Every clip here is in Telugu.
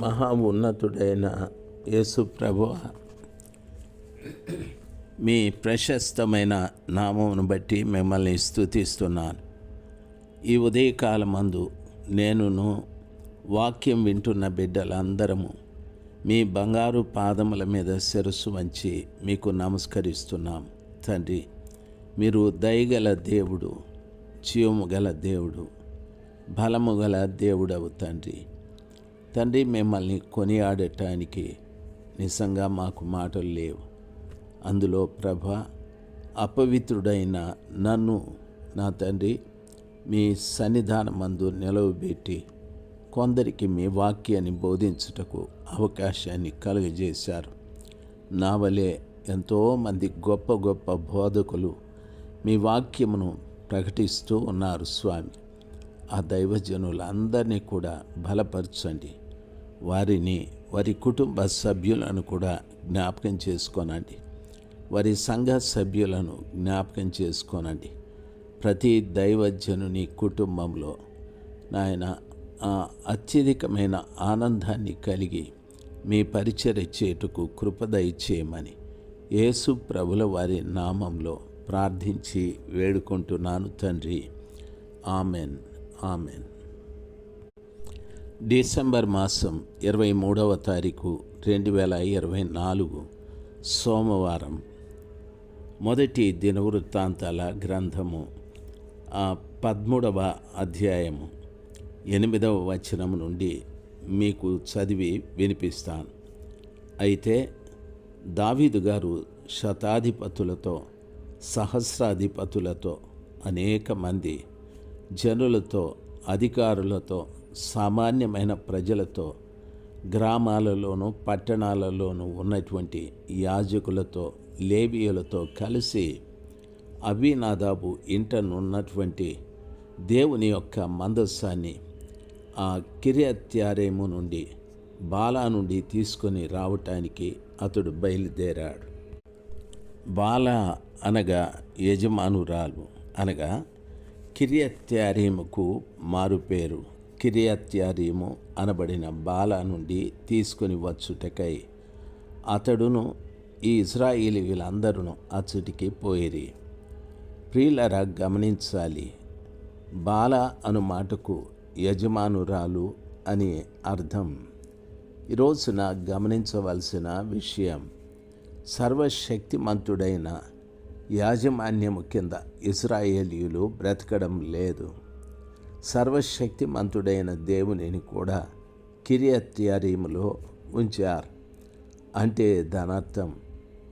మహా ఉన్నతుడైన యేసు ప్రభువ మీ ప్రశస్తమైన నామమును బట్టి మిమ్మల్ని స్థుతిస్తున్నాను ఈ ఉదయకాలమందు నేనును వాక్యం వింటున్న బిడ్డలందరము మీ బంగారు పాదముల మీద శిరస్సు వంచి మీకు నమస్కరిస్తున్నాం. తండ్రి మీరు దయగల దేవుడు జీవము గల దేవుడు బలము గల దేవుడవు తండ్రి. తండ్రి మిమ్మల్ని కొనియాడటానికి నిజంగా మాకు మాటలు లేవు. అందులో ప్రభ అపవిత్రుడైన నన్ను నా తండ్రి మీ సన్నిధానమందు నిలవబెట్టి కొందరికి మీ వాక్యాన్ని బోధించుటకు అవకాశాన్ని కలుగజేశారు. నా వలె ఎంతోమంది గొప్ప గొప్ప బోధకులు మీ వాక్యమును ప్రకటిస్తూ ఉన్నారు స్వామి. ఆ దైవజనులందరినీ కూడా బలపరచండి. వారిని వారి కుటుంబ సభ్యులను కూడా జ్ఞాపకం చేసుకోనండి. వారి సంఘ సభ్యులను జ్ఞాపకం చేసుకోనండి. ప్రతి దైవజనుని కుటుంబంలో నాయన ఆ అత్యధికమైన ఆనందాన్ని కలిగి మీ పరిచర్య చేటుకు కృపదయ చేయమని యేసు ప్రభుల వారి నామంలో ప్రార్థించి వేడుకుంటున్నాను తండ్రి. ఆమెన్. ఆమెన్. డిసెంబర్ మాసం ఇరవై మూడవ తారీఖు రెండు వేల ఇరవై నాలుగు సోమవారం. మొదటి దినవృత్తాంతాల గ్రంథము ఆ పదమూడవ అధ్యాయము ఎనిమిదవ వచనం నుండి మీకు చదివి వినిపిస్తాను. అయితే దావీదు గారు శతాధిపతులతో సహస్రాధిపతులతో అనేక మంది జనులతో అధికారులతో సామాన్యమైన ప్రజలతో గ్రామాలలోనూ పట్టణాలలోనూ ఉన్నటువంటి యాజకులతో లేబియులతో కలిసి అవినాదాబు ఇంటనున్నటువంటి దేవుని యొక్క మందస్సాన్ని ఆ కిరియత్యారేము నుండి బాలా నుండి తీసుకొని రావటానికి అతడు బయలుదేరాడు. బాల అనగా యజమానురాలు అనగా కిరియత్యారీముకు మారుపేరు. కిరియత్యారీము అనబడిన బాల నుండి తీసుకొని వచ్చుటకై అతడును ఈ ఇజ్రాయిలీ వీళ్ళందరూ అచ్చటికి పోయిరి. ప్రియులరా గమనించాలి. బాల అను మాటకు యజమానురాలు అని అర్థం. ఈరోజున గమనించవలసిన విషయం సర్వశక్తిమంతుడైన యాజమాన్యము కింద ఇజ్రాయేలీయులు బ్రతకడం లేదు. సర్వశక్తిమంతుడైన దేవునిని కూడా కిరియత్యారీములో ఉంచారు. అంటే దానర్థం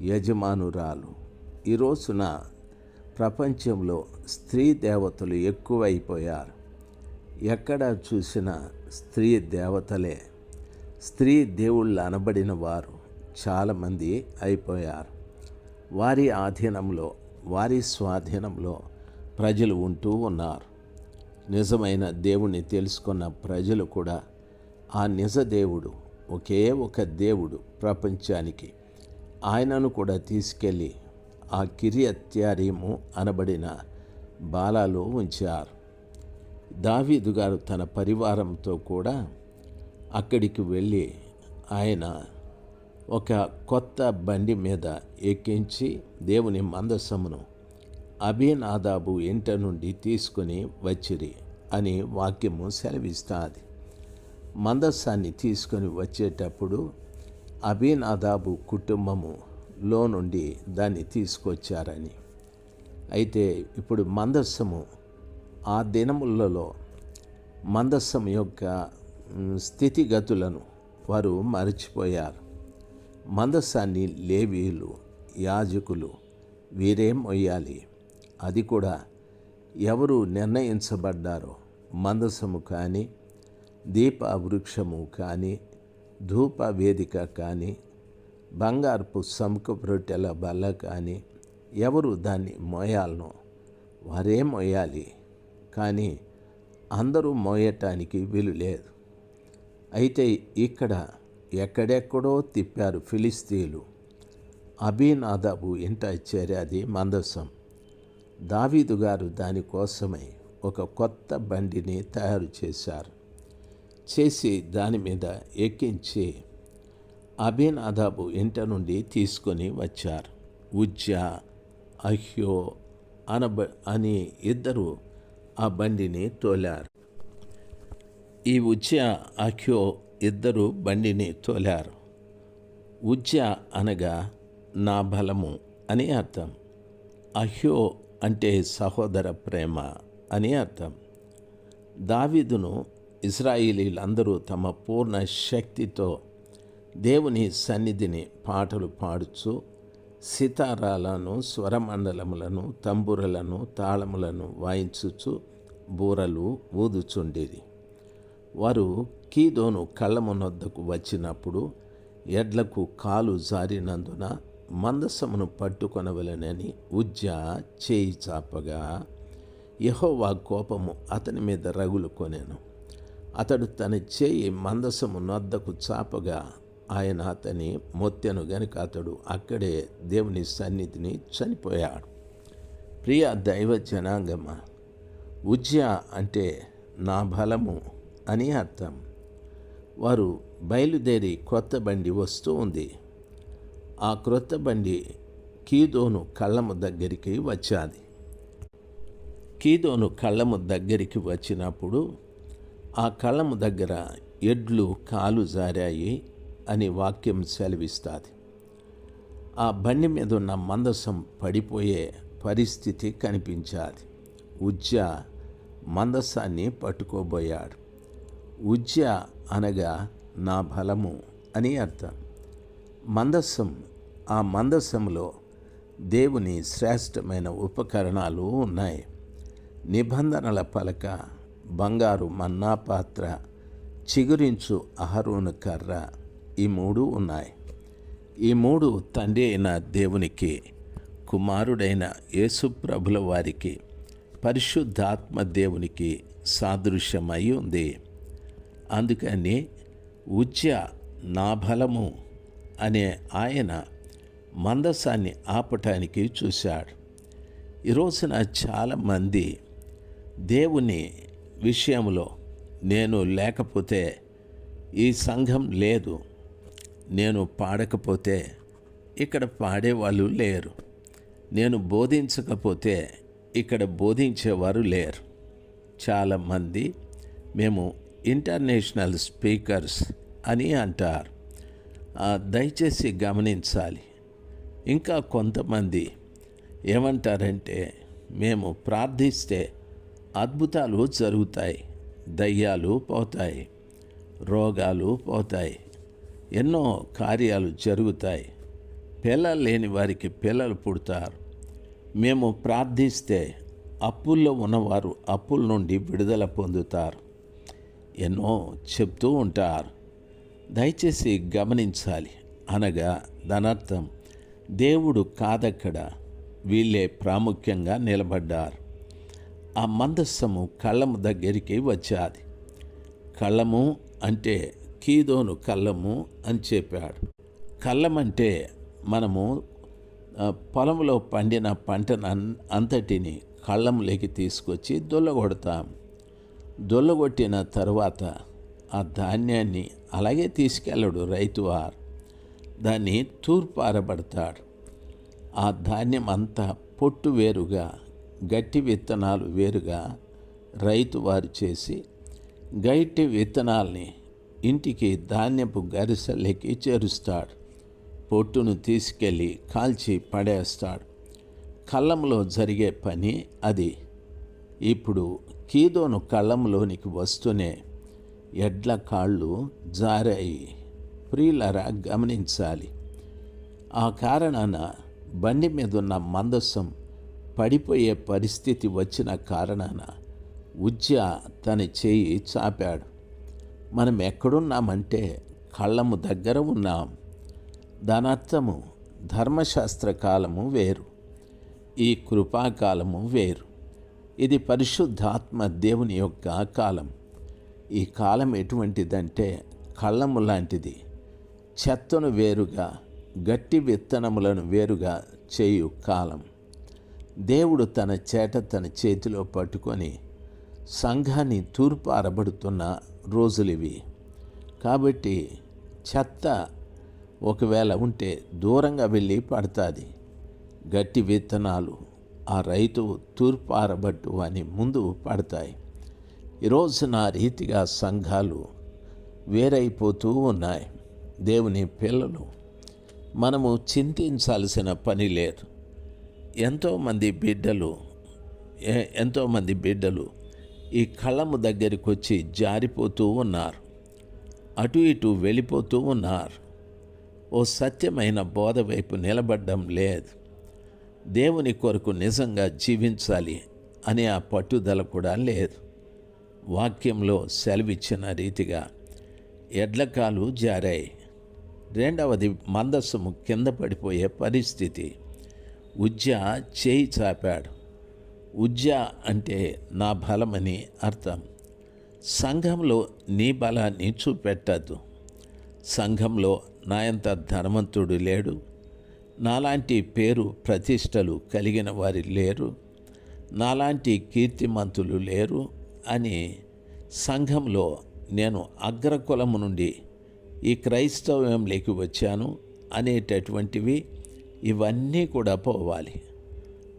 యజమానురాలు. ఈ రోజున ప్రపంచంలో స్త్రీ దేవతలు ఎక్కువైపోయారు. ఎక్కడ చూసినా స్త్రీ దేవతలే. స్త్రీ దేవుళ్ళు అనబడిన వారు చాలామంది అయిపోయారు. వారి ఆధీనంలో వారి స్వాధీనంలో ప్రజలు ఉంటూ ఉన్నారు. నిజమైన దేవుణ్ణి తెలుసుకున్న ప్రజలు కూడా ఆ నిజ దేవుడు ఒకే ఒక దేవుడు ప్రపంచానికి ఆయనను కూడా తీసుకెళ్ళి ఆ కిరియత్యారీము అనబడిన బాలాలో ఉంచారు. దావీదు గారు తన పరివారంతో కూడా అక్కడికి వెళ్ళి ఆయన ఒక కొత్త బండి మీద ఎక్కించి దేవుని మందసమును అభినాదాబు ఇంట నుండి తీసుకుని వచ్చిరి అని వాక్యము సెలవిస్తుంది. మందస్సాన్ని తీసుకొని వచ్చేటప్పుడు అభినాదాబు కుటుంబము లో నుండి దాన్ని తీసుకొచ్చారని. అయితే ఇప్పుడు మందస్సము ఆ దినములలో మందస్సం యొక్క స్థితిగతులను వారు మరచిపోయారు. మందస్సాన్ని లేవీలు యాజకులు వీరే మొయ్యాలి? అది కూడా ఎవరు నిర్ణయించబడ్డారో మందసము కానీ దీప వృక్షము కానీ ధూప వేదిక కానీ బంగారపు సముఖ రొట్టెల బల్ల కానీ ఎవరు దాన్ని మోయాలను వారే మోయాలి. కానీ అందరూ మోయటానికి వీలు లేదు. అయితే ఇక్కడ ఎక్కడెక్కడో తిప్పారు ఫిలిస్తీన్లు. అభినాదాబు ఇంట చేరేది మందసం. దావీదు గారు దానికోసమై ఒక కొత్త బండిని తయారు చేశారు. చేసి దాని మీద ఎక్కించి అభినాదాబు ఇంట నుండి తీసుకొని వచ్చారు. ఉజ్జ అహ్యో అనబ అని ఇద్దరు ఆ బండిని తోలారు. ఈ ఉజ్జా అహ్యో ఇద్దరు బండిని తోలారు. ఉజ్జా అనగా నా బలము అని అర్థం. అహ్యో అంటే సహోదర ప్రేమ అని అర్థం. దావీదును ఇస్రాయిలీలందరూ తమ పూర్ణ శక్తితో దేవుని సన్నిధిని పాటలు పాడుచు సితారాలను స్వరమండలములను తంబురలను తాళములను వాయించుచు బూరలు ఊదుచుండేది. వారు కీదోను కళ్ళమునొద్దకు వచ్చినప్పుడు ఎడ్లకు కాలు జారినందున మందసమును పట్టుకొనవలనని ఉజ్జ చేయి చాపగా యహోవా కోపము అతని మీద రగులు కొనేను. అతడు తన చేయి మందసము నొద్దకు చాపగా ఆయన అతని మొత్తెను గనుక అతడు అక్కడే దేవుని సన్నిధిని చనిపోయాడు. ప్రియ దైవ జనాంగమ ఉజ్జ అంటే నా బలము అని అర్థం. వారు బయలుదేరి కొత్త బండి వస్తూ ఉంది. ఆ క్రొత్త బండి కీదోను కళ్ళము దగ్గరికి వచ్చాది. కీదోను కళ్ళము దగ్గరికి వచ్చినప్పుడు ఆ కళ్ళము దగ్గర ఎడ్లు కాలు జారాయి అని వాక్యం సెలవిస్తుంది. ఆ బండి మీద ఉన్న మందసం పడిపోయే పరిస్థితి కనిపించాది. ఉజ్జ మందసాన్ని పట్టుకోబోయాడు. ఉజ్జ అనగా నా బలము అని అర్థం. మందస్సం ఆ మందస్సంలో దేవుని శ్రేష్టమైన ఉపకరణాలు ఉన్నాయి. నిబంధనల పలక బంగారు మన్నా పాత్ర చిగురించు అహరోను కర్ర ఈ మూడు ఉన్నాయి. ఈ మూడు తండ్రి అయిన దేవునికి కుమారుడైన యేసుప్రభుల వారికి పరిశుద్ధాత్మ దేవునికి సాదృశ్యమై ఉంది. అందుకని ఉజ్జ నా బలము అనే ఆయన మందసాన్ని ఆపటానికి చూశాడు. ఈరోజున చాలామంది దేవుని విషయంలో నేను లేకపోతే ఈ సంఘం లేదు నేను పాడకపోతే ఇక్కడ పాడేవాళ్ళు లేరు నేను బోధించకపోతే ఇక్కడ బోధించేవారు లేరు. చాలామంది మేము ఇంటర్నేషనల్ స్పీకర్స్ అని అంటారు. దయచేసి గమనించాలి. ఇంకా కొంతమంది ఏమంటారంటే మేము ప్రార్థిస్తే అద్భుతాలు జరుగుతాయి దయ్యాలు పోతాయి రోగాలు పోతాయి ఎన్నో కార్యాలు జరుగుతాయి. పిల్లలు లేని వారికి పిల్లలు పుడతారు. మేము ప్రార్థిస్తే అప్పుల్లో ఉన్నవారు అప్పుల నుండి విడుదల పొందుతారు. ఎన్నో చెప్తూ ఉంటారు. దయచేసి గమనించాలి. అనగా దానర్థం దేవుడు కాదక్కడ వీళ్ళే ప్రాముఖ్యంగా నిలబడ్డారు. ఆ మందస్సము కళ్ళము దగ్గరికి వచ్చాది. కళ్ళము అంటే కీదోను కళ్ళము అని చెప్పాడు. కళ్ళమంటే మనము పొలంలో పండిన పంటను అంతటిని కళ్ళంలోకి తీసుకొచ్చి దొల్లగొడతాం దొల్లగొట్టిన తర్వాత ఆ ధాన్యాన్ని అలాగే తీసుకెళ్ళడు రైతువారు దాన్ని తూర్పారబడతాడు. ఆ ధాన్యం అంతా పొట్టు వేరుగా గట్టి విత్తనాలు వేరుగా రైతు వారు చేసి గట్టి విత్తనాల్ని ఇంటికి ధాన్యపు గరిసెలకి చేరుస్తాడు. పొట్టును తీసుకెళ్ళి కాల్చి పడేస్తాడు. కళ్ళంలో జరిగే పని అది. ఇప్పుడు కీదోను కళ్ళంలోనికి వస్తూనే ఎడ్ల కాళ్ళు జారాయి. ప్రియులరా గమనించాలి. ఆ కారణాన బండి మీద ఉన్న మందసం పడిపోయే పరిస్థితి వచ్చిన కారణాన ఉజ్జ తన చేయి చాపాడు. మనం ఎక్కడున్నామంటే కళ్ళము దగ్గర ఉన్నాం. దానర్థము ధర్మశాస్త్ర కాలము వేరు. ఈ కృపాకాలము వేరు. ఇది పరిశుద్ధాత్మ దేవుని యొక్క కాలం. ఈ కాలం ఎటువంటిదంటే కళ్ళము లాంటిది. చెత్తను వేరుగా గట్టి విత్తనములను వేరుగా చేయు కాలం. దేవుడు తన చేట తన చేతిలో పట్టుకొని సంఘాన్ని తూర్పు అరబడుతున్న కాబట్టి చెత్త ఒకవేళ ఉంటే దూరంగా వెళ్ళి పడుతుంది. గట్టి విత్తనాలు ఆ రైతు తూర్పారబట్టు అని ముందు పడతాయి. ఈరోజు నా రీతిగా సంఘాలు వేరైపోతూ ఉన్నాయి. దేవుని పిల్లలు మనము చింతించాల్సిన పని లేదు. ఎంతోమంది బిడ్డలు ఎంతోమంది బిడ్డలు ఈ కళ్ళము దగ్గరికి వచ్చి జారిపోతూ ఉన్నారు. అటు ఇటు వెళ్ళిపోతూ ఉన్నారు. ఓ సత్యమైన బోధ వైపు నిలబడ్డం లేదు. దేవుని కొరకు నిజంగా జీవించాలి అనే ఆ పట్టుదల కూడా లేదు. వాక్యంలో సెలవిచ్చిన రీతిగా ఎడ్లకాలు జారాయి. రెండవది మందస్సము కింద పడిపోయే పరిస్థితి. ఉజ్జ చేయి చాపాడు. ఉజ్జ అంటే నా బలమని అర్థం. సంఘంలో నీ బలాన్ని చూపెట్టద్దు. సంఘంలో నాయంత ధనవంతుడు లేడు. నాలాంటి పేరు ప్రతిష్టలు కలిగిన వారి లేరు. నాలాంటి కీర్తిమంతులు లేరు. అని సంఘంలో నేను అగ్రకులము నుండి ఈ క్రైస్తవ్యంలోకి వచ్చాను అనేటటువంటివి ఇవన్నీ కూడా పోవాలి.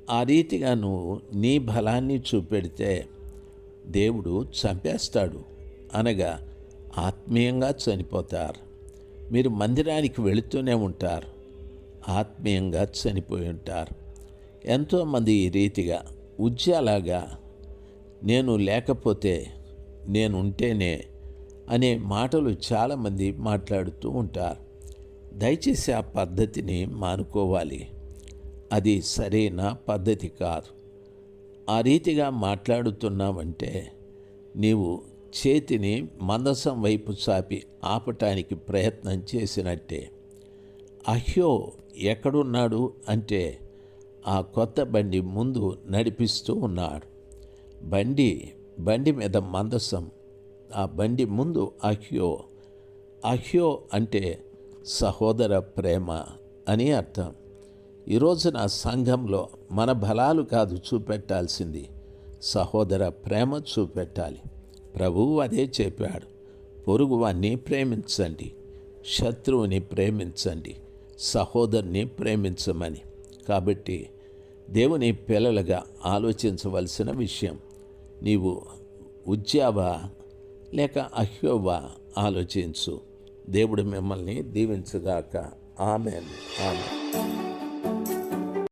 ఆ రీతిగా నువ్వు నీ బలాన్ని చూపెడితే దేవుడు చంపేస్తాడు. అనగా ఆత్మీయంగా చనిపోతారు. మీరు మందిరానికి వెళుతూనే ఉంటారు. ఆత్మీయంగా చనిపోయి ఉంటారు. ఎంతోమంది ఈ రీతిగా ఉజ్జలాగా నేను లేకపోతే నేను ఉంటేనే అనే మాటలు చాలామంది మాట్లాడుతూ ఉంటారు. దయచేసి ఆ పద్ధతిని మానుకోవాలి. అది సరైన పద్ధతి కాదు. ఆ రీతిగా మాట్లాడుతున్నావంటే నీవు చేతిని మందసం వైపు చాపి ఆపటానికి ప్రయత్నం చేసినట్టే. అహ్యో ఎక్కడున్నాడు? అంటే ఆ కొత్త బండి ముందు నడిపిస్తూ ఉన్నాడు. బండి బండి మీద మందసం. ఆ బండి ముందు అహ్యో అహ్యో అంటే సహోదర ప్రేమ అని అర్థం. ఈ రోజున సంఘంలో మన బలాలు కాదు చూపెట్టాల్సింది. సహోదర ప్రేమ చూపెట్టాలి. ప్రభువు అదే చెప్పాడు. పొరుగువాన్ని ప్రేమించండి. శత్రువుని ప్రేమించండి. సహోదరుని ప్రేమించమని. కాబట్టి దేవుని పిల్లలుగా ఆలోచించవలసిన విషయం నీవు ఉజ్జావా లేక అహ్యోవా ఆలోచించు. దేవుడు మిమ్మల్ని దీవించుగాక. ఆమెన్. ఆమె